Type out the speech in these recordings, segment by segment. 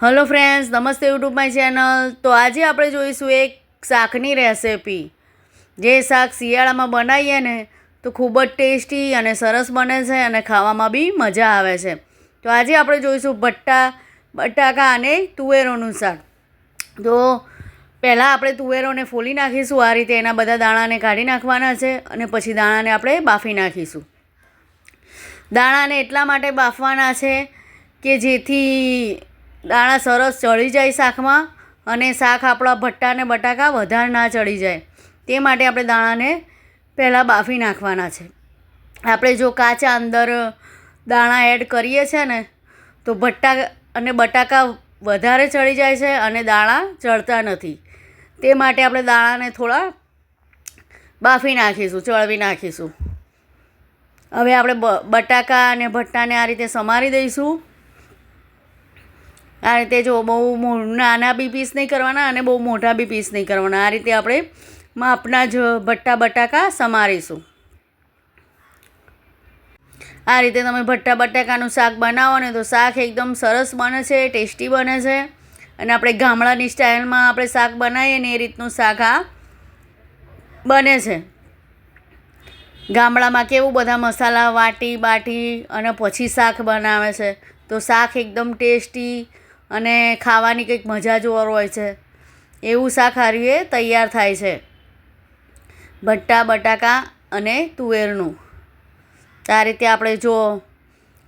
Hello friends નમસ્તે YouTube my channel તો આજે આપણે જોઈશું એક શાકની રેસિપી જે શાક શિયાળામાં બનાવીએ ને, તો ખૂબ જ ટેસ્ટી અને સરસ બને છે અને ખાવામાં બી મજા આવે છે. તો આજે આપણે જોઈશું ભટ્ટા બટાકા અને તુવેરોનું શાક. તો પહેલાં આપણે તુવેરોને ફોલી નાખીશું, આ રીતે એના બધા દાણાને કાઢી નાખવાના છે અને પછી દાણાને આપણે બાફી નાખીશું. દાણાને એટલા માટે બાફવાના છે કે જેથી દાણા સરસ ચડી જાય શાકમાં અને શાક આપણા ભટ્ટા અને બટાકા વધારે ના ચડી જાય. તે માટે આપણે દાણાને પહેલાં બાફી નાખવાના છે. આપણે જો કાચા અંદર દાણા એડ કરીએ છીએ ને, તો ભટ્ટા અને બટાકા વધારે ચડી જાય છે અને દાણા ચડતા નથી. તે માટે આપણે દાણાને થોડા બાફી નાખીશું, ચળવી નાખીશું. હવે આપણે બટાકા અને ભટ્ટાને આ રીતે સમારી દઈશું. આ રીતે જો બહુ નાના બી પીસ નહીં કરવાના અને બહુ મોટા બી પીસ નહીં કરવાના. આ રીતે આપણે માપના જ ભટ્ટા બટાકા સમારીશું. આ રીતે તમે ભટ્ટા બટાકાનું શાક બનાવો ને તો શાક એકદમ સરસ બને છે, ટેસ્ટી બને છે. અને આપણે ગામડાની સ્ટાઇલમાં આપણે શાક બનાવીએ ને એ રીતનું શાક આ બને છે. ગામડામાં કેવું બધા મસાલા વાટી બાટી અને પછી શાક બનાવે છે. તો શાક એકદમ ટેસ્ટી અને ખાવાની કંઈક મજા જ હોય છે. એવું શાક હારીએ તૈયાર થાય છે. ભટ્ટા, બટાકા અને તુવેરનું. તો આ રીતે આપણે જો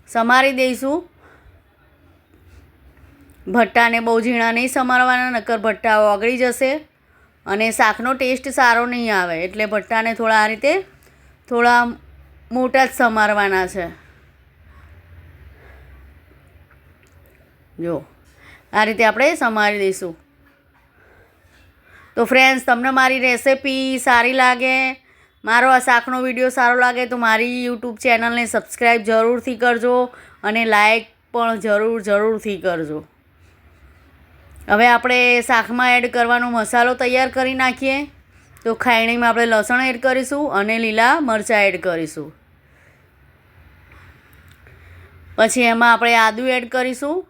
સમારી દઈશું. ભટ્ટાને બહુ ઝીણા નહીં સમારવાના, નકર ભટ્ટા ઓગળી જશે અને શાકનો ટેસ્ટ સારો નહીં આવે. એટલે ભટ્ટાને થોડા આ રીતે થોડા મોટા જ સમારવાના છે. જો. આ રીતે આપણે સમારી દઈશું. તો ફ્રેન્ડ્સ તમને મારી રેસિપી સારી લાગે, મારો આ શાકનો વીડિયો સારો લાગે, તો મારી યુટ્યુબ ચેનલને સબસ્ક્રાઈબ જરૂરથી કરજો અને લાઈક પણ જરૂર, જરૂરથી કરજો. હવે આપણે શાકમાં એડ કરવાનો મસાલો તૈયાર કરી નાખીએ. તો ખાયણીમાં આપણે લસણ એડ કરીશું અને લીલા મરચાં એડ કરીશું. પછી એમાં આપણે આદું એડ કરીશું.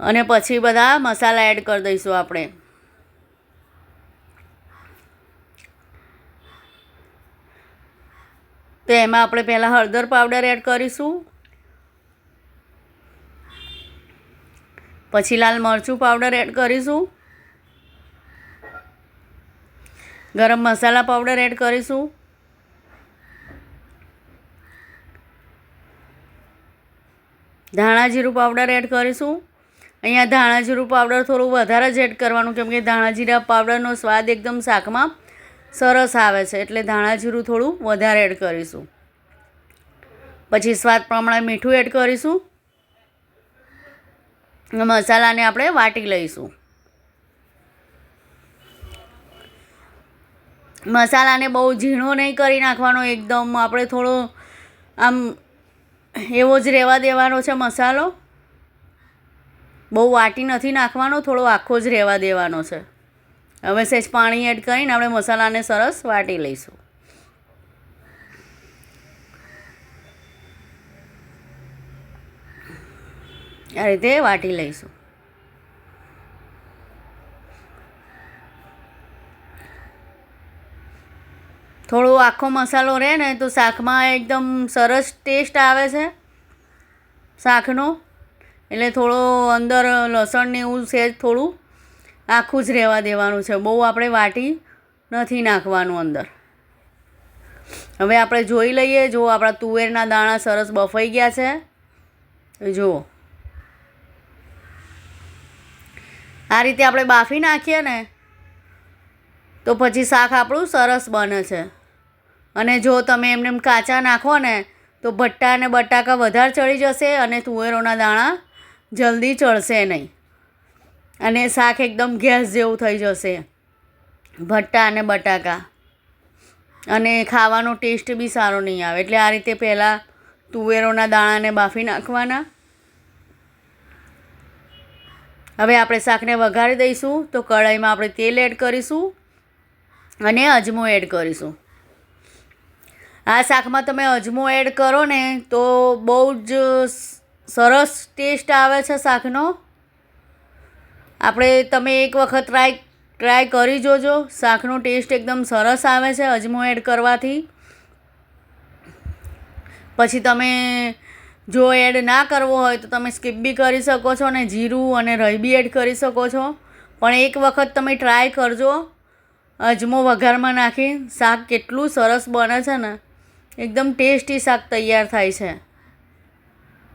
અને પછી બધા મસાલા એડ કરી દઈશું આપણે. તો એમાં આપણે પહેલાં હળદર પાવડર એડ કરીશું. પછી લાલ મરચું પાવડર એડ કરીશું. ગરમ મસાલા પાવડર એડ કરીશું. ધાણા જીરું પાવડર એડ કરીશું. અહીંયા ધાણા જીરું પાવડર થોડું વધારે જ એડ કરવાનું, કેમ કે ધાણા પાવડરનો સ્વાદ એકદમ શાકમાં સરસ આવે છે, એટલે ધાણા જીરું થોડું વધારે એડ કરીશું. પછી સ્વાદ પ્રમાણે મીઠું એડ કરીશું. મસાલાને આપણે વાટી લઈશું. મસાલાને બહુ ઝીણો નહીં કરી નાખવાનો, એકદમ આપણે થોડો આમ એવો જ રહેવા દેવાનો છે મસાલો. બહુ વાટી નથી નાખવાનો, થોડો આખો જ રહેવા દેવાનો છે. હવે સહેજ પાણી એડ કરીને આપણે મસાલાને સરસ વાટી લઈશું. આ રીતે વાટી લઈશું. થોડો આખો મસાલો રહે ને તો શાકમાં એકદમ સરસ ટેસ્ટ આવે છે. શાકનો એટલે થોડો અંદર લસણ ને એવું સહેજ થોડું આખું જ રહેવા દેવાનું છે. બહુ આપણે વાટી નથી નાખવાનું અંદર. હવે આપણે જોઈ લઈએ. જો આપણા તુવેરના દાણા સરસ બફાઈ ગયા છે. જુઓ. આ રીતે આપણે બાફી નાખીએ ને, તો પછી શાક આપણું સરસ બને છે. અને જો તમે એમને એમ કાચા નાખો ને, તો ભટ્ટા અને બટાકા વધારે ચડી જશે અને તુવેરોના દાણા જલ્દી ચડશે નહીં. અને શાક એકદમ ગેસ જેવું થઈ જશે. ભટ્ટા અને બટાકા. અને ખાવાનો ટેસ્ટ બી સારો નહીં આવે. એટલે આ રીતે પહેલાં તુવેરોના દાણાને બાફી નાખવાના. હવે આપણે શાકને વઘારી દઈશું. તો કઢાઈમાં આપણે તેલ એડ કરીશું અને અજમો એડ કરીશું. આ શાકમાં તમે અજમો એડ કરો ને તો બહુ જ સરસ ટેસ્ટ આવે છે શાકનો. આપણે તમે એક વખત ટ્રાય ટ્રાય કરી જોજો. શાકનો ટેસ્ટ એકદમ સરસ આવે છે, અજમો એડ કરવાથી. પછી તમે જો એડ ના કરવો હોય તો તમે સ્કીપ બી કરી શકો છો અને જીરું અને રહી બી એડ કરી શકો છો. પણ એક વખત તમે ટ્રાય કરજો. અજમો વઘારમાં નાખી. શાક કેટલું સરસ બને છે ને. એકદમ ટેસ્ટી શાક તૈયાર થાય છે.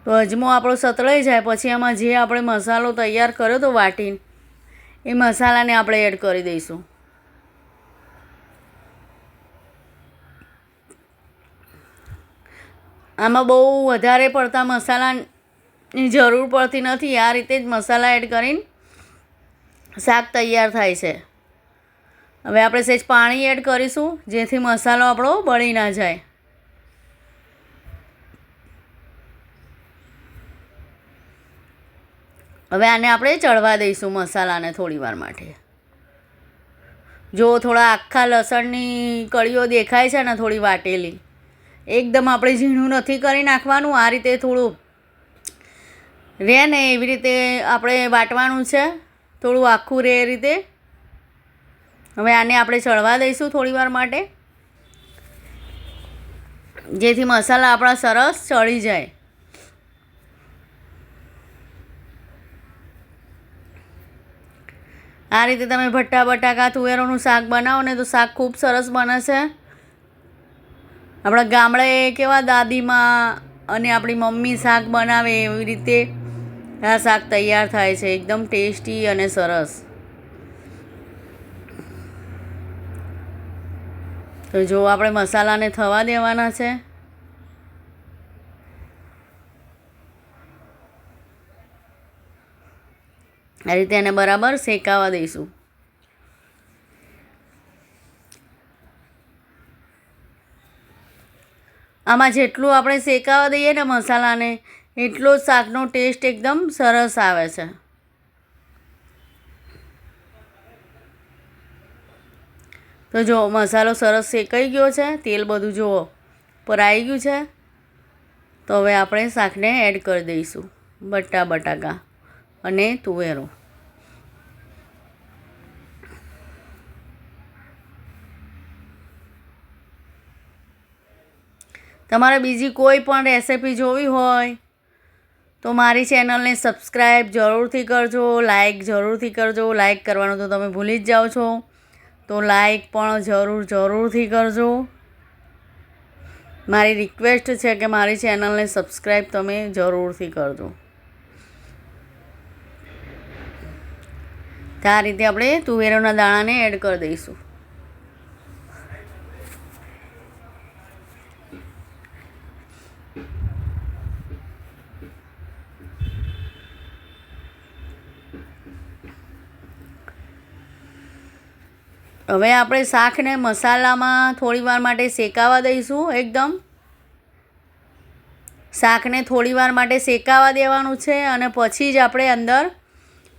તો અજમો આપણો સતળાઈ જાય, પછી એમાં જે આપણે મસાલો તૈયાર કર્યો તો વાટીને, એ મસાલાને આપણે એડ કરી દઈશું. આમાં બહુ વધારે પડતા મસાલાની જરૂર પડતી નથી, આ રીતે જ મસાલા એડ કરીને શાક તૈયાર થાય છે. હવે આપણે સહેજ પાણી એડ કરીશું, જેથી મસાલો આપણો બળી ના જાય. હવે આને આપણે ચડવા દઈશું મસાલાને થોડી વાર માટે. જો થોડા આખા લસણની કળીઓ દેખાય છે ને થોડી વાટેલી, એકદમ આપણે ઝીણું નથી કરી નાખવાનું, આ રીતે થોડું રહે ને એવી રીતે આપણે વાટવાનું છે, થોડું આખું રહે એ રીતે. હવે આને આપણે ચડવા દઈશું થોડી વાર માટે, જેથી મસાલા આપણા સરસ ચડી જાય. આ રીતે તમે ભટ્ટા બટાકા, તુવેરોનું શાક બનાવો ને તો શાક ખૂબ સરસ બને છે. આપણા ગામડે કેવા દાદીમાં અને આપણી મમ્મી શાક બનાવે એવી રીતે આ શાક તૈયાર થાય છે. એકદમ ટેસ્ટી અને સરસ. તો જો આપણે મસાલાને થવા દેવાના છે. આ રીતે એને બરાબર શેકાવા દઈશું. આમાં જેટલું આપણે શેકાવા દઈએ ને મસાલાને, એટલો જ શાકનો ટેસ્ટ એકદમ સરસ આવે છે. તો જો મસાલો સરસ શેકાઈ ગયો છે, તેલ બધું જુઓ પર આવી ગયું છે, તો હવે આપણે શાકને એડ કરી દઈશું. બટા બટાકા. અને તુવેરો. તમારે બીજી કોઈ પણ રેસિપી જોવી હોય, તો મારી ચેનલને સબસ્ક્રાઈબ જરૂરથી કરજો લાઈક જરૂરથી કરજો. લાઈક કરવાનું તો તમે ભૂલી જ જાઓ છો. તો લાઈક પણ જરૂર, જરૂરથી કરજો. મારી રિક્વેસ્ટ છે કે મારી ચેનલને સબસ્ક્રાઈબ તમે જરૂરથી કરજો. તો આ રીતે આપણે તુવેરોના દાણાને એડ કરી દઈશું. હવે આપણે શાકને મસાલામાં થોડીવાર માટે શેકાવા દઈશું એકદમ. શાકને થોડીવાર માટે શેકાવા દેવાનું છે અને પછી જ આપણે અંદર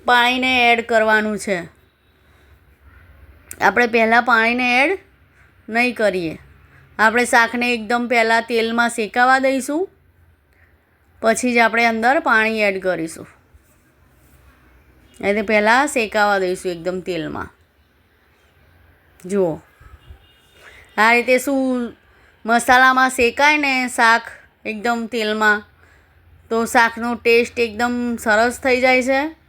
પાણીને એડ કરવાનું છે. આપણે પહેલાં પાણીને એડ નહીં કરીએ. આપણે શાકને એકદમ પહેલાં તેલમાં શેકાવા દઈશું. પછી જ આપણે અંદર પાણી એડ કરીશું. એટલે પહેલાં શેકાવા દઈશું એકદમ તેલમાં. જુઓ. આ રીતે શું મસાલામાં શેકાય ને શાક એકદમ તેલમાં, તો શાકનો ટેસ્ટ એકદમ સરસ થઈ જાય છે.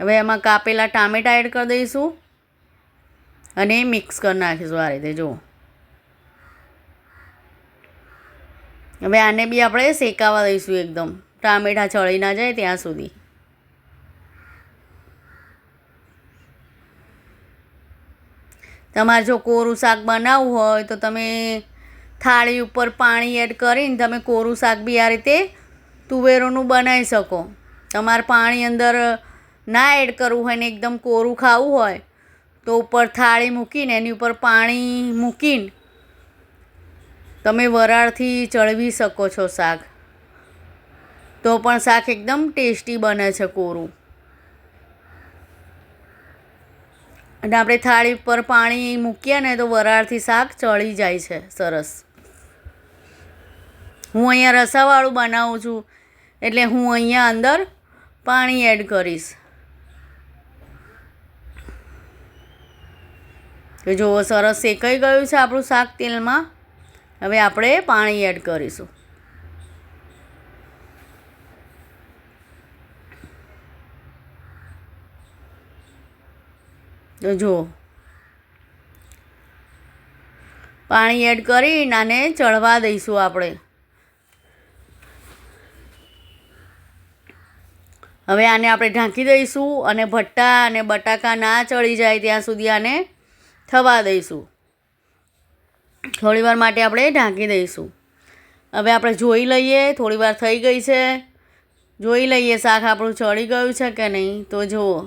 હવે એમાં કાપેલા ટામેટાં એડ કરી દઈશું. અને મિક્સ કરી નાખીશું આ રીતે, જુઓ. હવે આને બી આપણે શેકાવા દઈશું એકદમ. ટામેટાં ચડી ના જાય ત્યાં સુધી. તમારે જો કોરું શાક બનાવવું હોય તો તમે થાળી ઉપર પાણી એડ કરીને તમે કોરું શાક બી આ રીતે તુવેરોનું બનાવી શકો. તમારે પાણી અંદર ના એડ કરવું હોય ને એકદમ કોરું ખાવું હોય, તો ઉપર થાળી મૂકીને એની ઉપર પાણી મૂકીને તમે વરાળથી ચડવી શકો છો શાક. તો પણ શાક એકદમ ટેસ્ટી બને છે કોરું. અને આપણે થાળી પર પાણી મૂકીએ ને તો વરાળથી શાક ચડી જાય છે, સરસ. હું અહીંયા રસાવાળું બનાવું છું, એટલે હું અહીંયા અંદર પાણી એડ કરીશ. તો જુઓ, સરસ શેકાઈ ગયું છે આપણું શાક તેલમાં. હવે આપણે પાણી એડ કરીશું. તો જુઓ. પાણી એડ કરીને આને ચડવા દઈશું આપણે. હવે આને આપણે ઢાંકી દઈશું અને ભટ્ટા અને બટાકા ના ચડી જાય ત્યાં સુધી આને થવા દઈશું. થોડીવાર માટે આપણે ઢાંકી દઈશું. હવે આપણે જોઈ લઈએ, થોડીવાર થઈ ગઈ છે. જોઈ લઈએ શાક આપણું ચડી ગયું છે કે નહીં. તો જુઓ,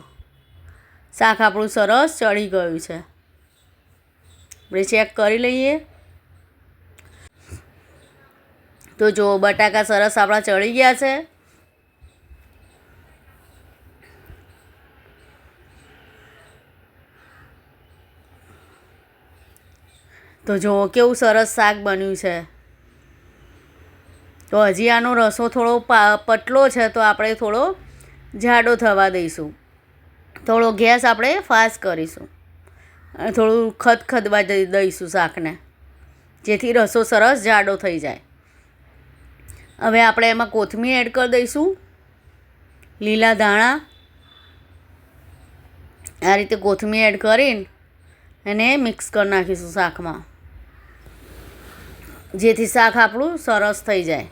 શાક આપણું સરસ ચડી ગયું છે. આપણે ચેક કરી લઈએ. તો જુઓ, બટાકા સરસ આપણા ચડી ગયા છે. તો જો કેવું સરસ શાક બન્યું છે. તો હજી આનો રસો થોડો પતલો છે તો આપણે થોડો જાડો થવા દઈશું. થોડો ગેસ આપણે ફાસ્ટ કરીશું. અને થોડું ખદખદવા દઈ, દઈશું શાકને. જેથી રસો સરસ જાડો થઈ જાય. હવે આપણે એમાં કોથમીર એડ કરી દઈશું. લીલા ધાણા. આ રીતે કોથમીર એડ કરીને એને મિક્સ કરી નાખીશું શાકમાં. જેથી શાક આપણું સરસ થઈ જાય.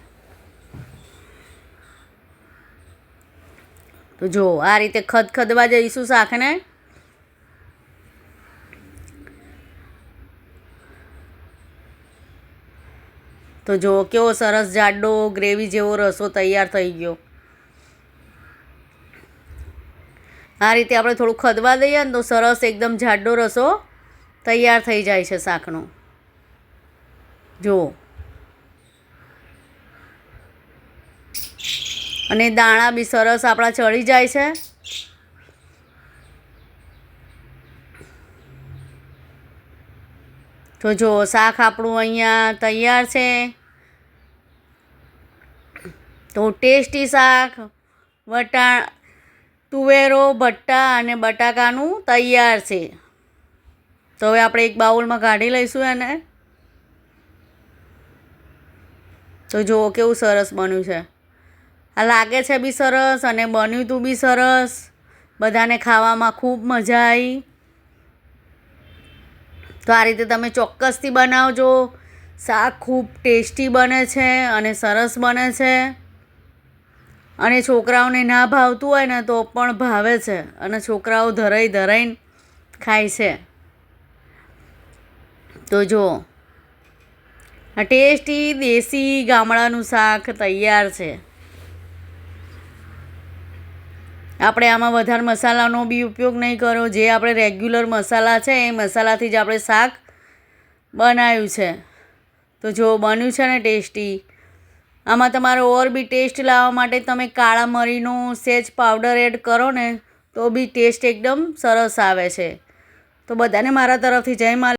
તો જો, આ રીતે ખદખદવા જઈશું શાકને. તો જો, કેવો સરસ જાડો ગ્રેવી જેવો રસો તૈયાર થઈ ગયો. આ રીતે આપણે થોડું ખદવા દઈએ ને તો સરસ એકદમ જાડો રસો તૈયાર થઈ જાય છે શાકનો. જુઓ અને દાણા બી સરસ આપણા ચડી જાય છે. તો જો, શાક આપણું અહીંયા તૈયાર છે. તો ટેસ્ટી શાક, વટા, તુવેરો ભટ્ટા અને બટાકાનું તૈયાર છે. તો હવે આપણે એક બાઉલમાં કાઢી લઈશું એને. તો જુઓ કેવું સરસ બન્યું છે. આ લાગે છે બી સરસ અને બન્યું તું બી સરસ. બધાને ખાવામાં ખૂબ મજા આવી તો આ રીતે તમે ચોક્કસથી બનાવજો. શાક ખૂબ ટેસ્ટી બને છે અને સરસ બને છે. અને છોકરાઓને ના ભાવતું હોય ને તો પણ ભાવે છે અને છોકરાઓ ધરાઈ ધરાઈને ખાય છે. તો જુઓ. ટેસ્ટી દેશી ગામડાનું શાક તૈયાર છે. આપણે આમાં વધારે મસાલાનો બી ઉપયોગ નહીં કરો. જે આપણે રેગ્યુલર મસાલા છે, એ મસાલાથી જ આપણે શાક બનાવ્યું છે. તો જો બન્યું છે ને ટેસ્ટી, આમાં તમારો ઓર બી ટેસ્ટ લાવવા માટે તમે કાળા મરીનો સેજ પાવડર એડ કરો ને, તો બી ટેસ્ટ એકદમ સરસ આવે છે. તો બધાને મારા તરફથી જય માલ